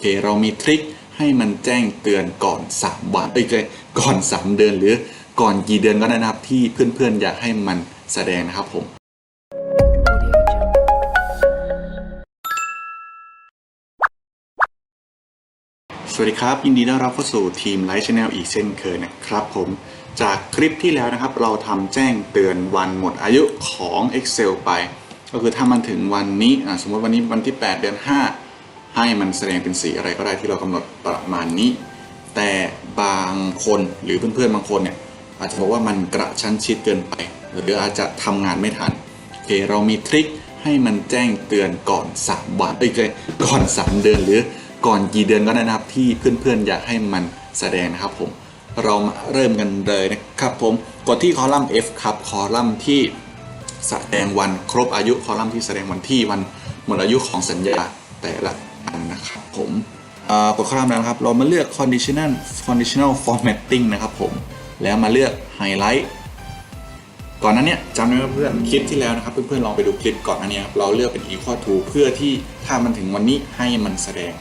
เค เรามีทริคให้มันแจ้งเตือนก่อน 3 วันเอ้ยก่อน 3 เดือนหรือก่อนกี่เดือนก็ได้นะครับ ที่เพื่อนๆ อยากให้มันแสดงนะครับผมสวัสดีครับ ยินดีต้อนรับเข้าสู่ทีมไลฟ์ช n แนลอีกเช่นเคยนะครับผมจากคลิปที่แล้วนะครับ เราทำแจ้งเตือนวันหมดอายุของ Excel ไป ก็คือถ้ามันถึงวันนี้อะสมมติวันนี้วันที่ 8 เดือน 5 ให้มันแสดงเป็นสีอะไรก็ได้ที่เรากำหนดประมาณนี้ แต่บางคนหรือเพื่อนๆบางคนเนี่ยอาจจะบอกว่ามันกระชั้นชิดเกินไป หรืออาจจะทำงานไม่ทันโอเคเรามีทริคให้มันแจ้งเตือนก่อน 3 วันเอ้ยก่อน 3 เดือนหรือก่อนกี่เดือนก็ได้นะครับที่เพื่อนๆอยากให้มันแสดงนะครับผมเรามาเริ่มกันเลยนะครับผมกดที่คอลัมน์ F ครับคอลัมน์ที่แสดงวันครบอายุคอลัมน์ที่แสดงวันที่วันหมดอายุของสัญญาแต่ละ นะครับผมอ่ากดคอลัมน์แล้วนะครับ เรามาเลือก conditional conditional formatting นะครับผม แล้วมาเลือก highlight ก่อนหนั้นเนี่ยจำได้ไหมเพื่อนคลิปที่แล้วนะครับ เพื่อนๆลองไปดูคลิปก่อนหนั้นเนี่ยครับเราเลือกเป็น equal to เพื่อที่ถ้ามันถึงวันนี้ให้มันแสดง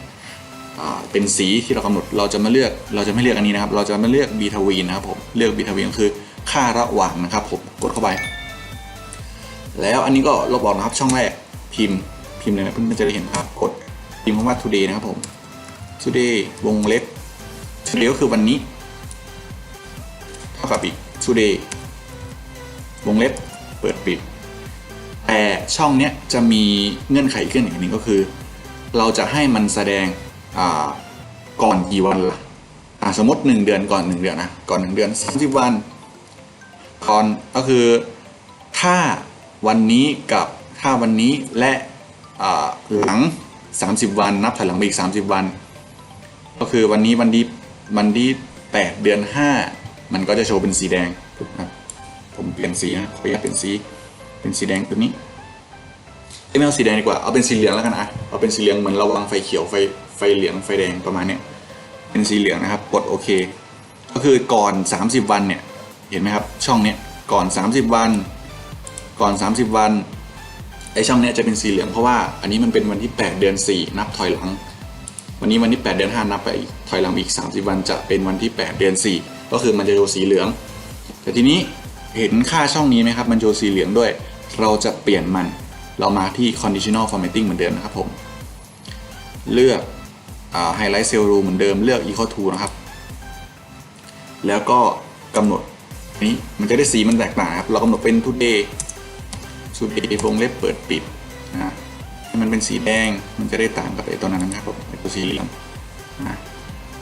เป็นสีที่เรากำหนดเราจะมาเลือกเราจะไม่เลือกอันนี้นะครับ เราจะมาเลือกบีทวีนนะครับผมเลือกบีทวีนก็คือค่าระหว่างนะครับผมกดเข้าไป แล้วอันนี้ก็ลบออกนะครับช่องแรกพิมพ์พิมพ์เลยนะเพื่อนๆจะได้เห็นครับกด พิมพ์คำว่า today นะครับผม today วงเล็บ today ก็คือวันนี้ เท่ากับอีก today วงเล็บ เปิดปิด แต่ช่องเนี้ยจะมีเงื่อนไขอีกเงื่อนไขหนึ่งก็คือ เราจะให้มันแสดงก่อนกี่วันละอ่าสมมติ 1 เดือนก่อน 1 เดือนนะก่อน 1 เดือน 30 วันก่อนก็คือถ้าวันนี้กับถ้าวันนี้และหลัง 30 วันนับถอยหลังไปอีก 30 วัน ก็คือวันนี้วันที่วันที่8เดือน 5 มันก็จะโชว์เป็นสีแดงครับผมเปลี่ยนสีนะขออนุญาตเปลี่ยนสีเป็นสีแดงตัวนี้ไม่เอาสีแดงดีกว่าเอาเป็นสีเหลืองแล้วกันอะเอาเป็นสีเหลืองเหมือนเราวางไฟเขียวไฟไฟเหลืองไฟแดงประมาณเนี้ยเป็นสีเหลืองนะครับกดโอเค ก็คือก่อน 30 วันเนี่ยเห็นไหมครับช่องเนี้ยก่อน 30 วัน ก่อน 30 วัน ไอช่องเนี้ยจะเป็นสีเหลืองเพราะว่าอันนี้มันเป็นวันที่ 8 เดือน 4 นับถอยหลัง วันนี้วันที่ 8 เดือน 5 นับไปถอยหลังอีก 30 วันจะเป็นวันที่ 8 เดือน 4 ก็คือมันจะโชว์สีเหลือง แต่ทีนี้เห็นค่าช่องนี้ไหมครับ มันโชว์สีเหลืองด้วย เราจะเปลี่ยนมัน เรามาที่ conditional formatting เหมือนเดิมนะครับผม เลือก highlight cell rule เหมือนเดิม เลือก equal to นะครับ แล้วก็กำหนดนนี้มันจะได้สีมันแตกต่างครับ เรากำหนดเป็น today today วงเล็บเปิดปิดนะให้มันเป็นสีแดงมันจะได้ต่างกับไอ้ตัวนั้นนะครับผมไอ้ตัวสีเหลืองนะ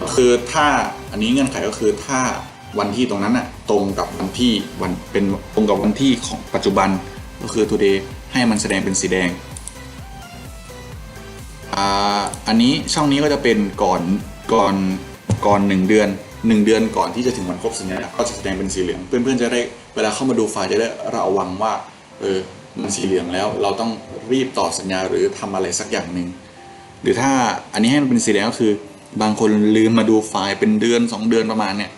ก็คือถ้าอันนี้เงื่อนไขก็คือถ้าวันที่ตรงนั้นน่ะตรงกับวันที่วันเป็นตรงกับวันที่ของปัจจุบันก็คือ today ให้มันแสดงเป็นสีแดงอ่าอันนี้ช่องนี้ก็จะเป็นก่อนก่อนก่อนหนึ่งเดือนหนึ่งเดือนก่อนที่จะถึงวันครบสัญญาก็จะแสดงเป็นสีเหลือง เพื่อนๆจะได้เวลาเข้ามาดูไฟล์จะได้ระวังว่าเออ มันสีเหลืองแล้ว เราต้องรีบต่อสัญญาหรือทำอะไรสักอย่างหนึ่งหรือถ้าอันนี้ให้มันเป็นสีแดงก็คือบางคนลืมมาดูไฟล์เป็นเดือน 2 เดือนประมาณเนี่ย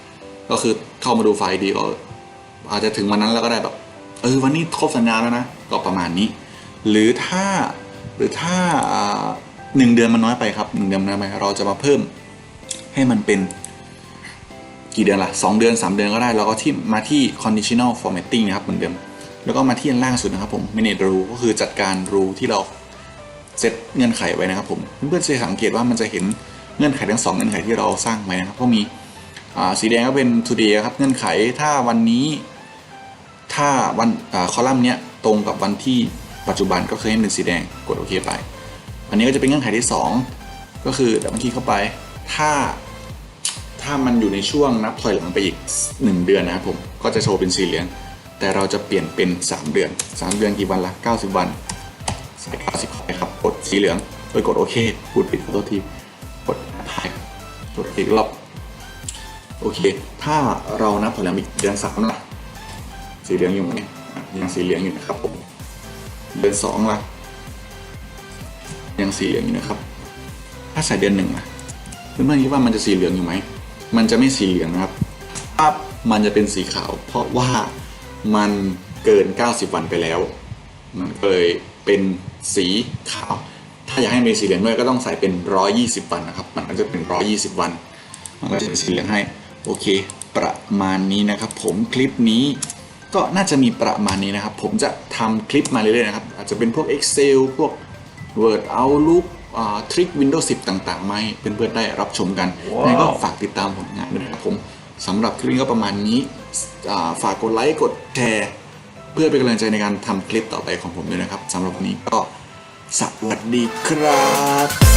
ก็คือเข้ามาดูไฟล์ดีก็อาจจะถึงวันนั้นแล้วก็ได้แบบเออวันนี้ครบสัญญาแล้วนะก็ประมาณนี้ หรือถ้าหรือถ้าหนึ่งเดือนมันน้อยไปครับหนึ่งเดือนมันน้อยไปเราจะมาเพิ่มให้มันเป็นกี่เดือนละสองเดือน 3 เดือนก็ได้ แล้วก็ที่มาที่ conditional formatting นะครับเหมือนเดิม แล้วก็มาที่อันล่างสุดนะครับผม manage rule ก็คือจัดการ rule ที่เราเซตเงื่อนไขไว้นะครับผม เพื่อนๆจะสังเกตว่ามันจะเห็นเงื่อนไขทั้งสองเงื่อนไขที่เราสร้างไว้นะครับ ก็มีสีแดงก็เป็น today ครับ เงื่อนไขถ้าวันนี้ ถ้าวันคอลัมน์เนี้ยตรงกับวันที่ปัจจุบันก็คือให้เป็นสีแดง กดโอเคไป อันนี้ก็จะเป็นเงื่อนไขที่ 2 ก็คือเดี๋ยวเมื่อกี้เข้าไป ถ้า ถ้ามันอยู่ในช่วงนับถอยหลังไปอีก 1 เดือนนะครับผม ก็จะโชว์เป็นสีเหลือง แต่เราจะเปลี่ยนเป็น 3 เดือน 3 เดือนกี่วันละ 90 วันใส่90เข้าไปครับ กดสีเหลืองโดยกดโอเคพูดผิดขอโทษที กดถ่ายกดอีกรอบ โอเค ถ้าเรานับถอยหลังอีกเดือนสามล่ะ สีเหลืองอยู่ไหมยังสีเหลืองอยู่นะครับผม เดือนสองล่ะ ยังสีเหลืองอยู่นะครับ ถ้าใส่เดือนหนึ่งล่ะเพื่อนๆคิดว่ามันจะสีเหลืองอยู่ไหม มันจะไม่สีเหลืองนะครับปั๊บมันจะเป็นสีขาว เพราะว่า มันเกิน 90 วันไปแล้ว มันก็เลยเป็นสีขาว ถ้าอยากให้มีสีเหลืองด้วยก็ต้องใส่เป็น 120 วันนะครับ มันก็จะเป็น 120 วัน มันก็จะเป็นสีเหลืองให้ โอเค ประมาณนี้นะครับ ผมคลิปนี้ก็น่าจะมีประมาณนี้นะครับ ผมจะทำคลิปมาเรื่อยๆนะครับ อาจจะเป็นพวก Excel พวก Word Outlook ทริค Windows 10 ต่างๆมาให้เพื่อนๆได้รับชมกันยังไงก็ฝากติดตามผลงานด้วยนะครับผม สำหรับคลิปนี้ก็ประมาณนี้ฝากกดไลค์กดแชร์เพื่อเป็นกำลังใจในการทำคลิปต่อไปของผมด้วยนะครับสำหรับวันนี้ก็สวัสดีครับ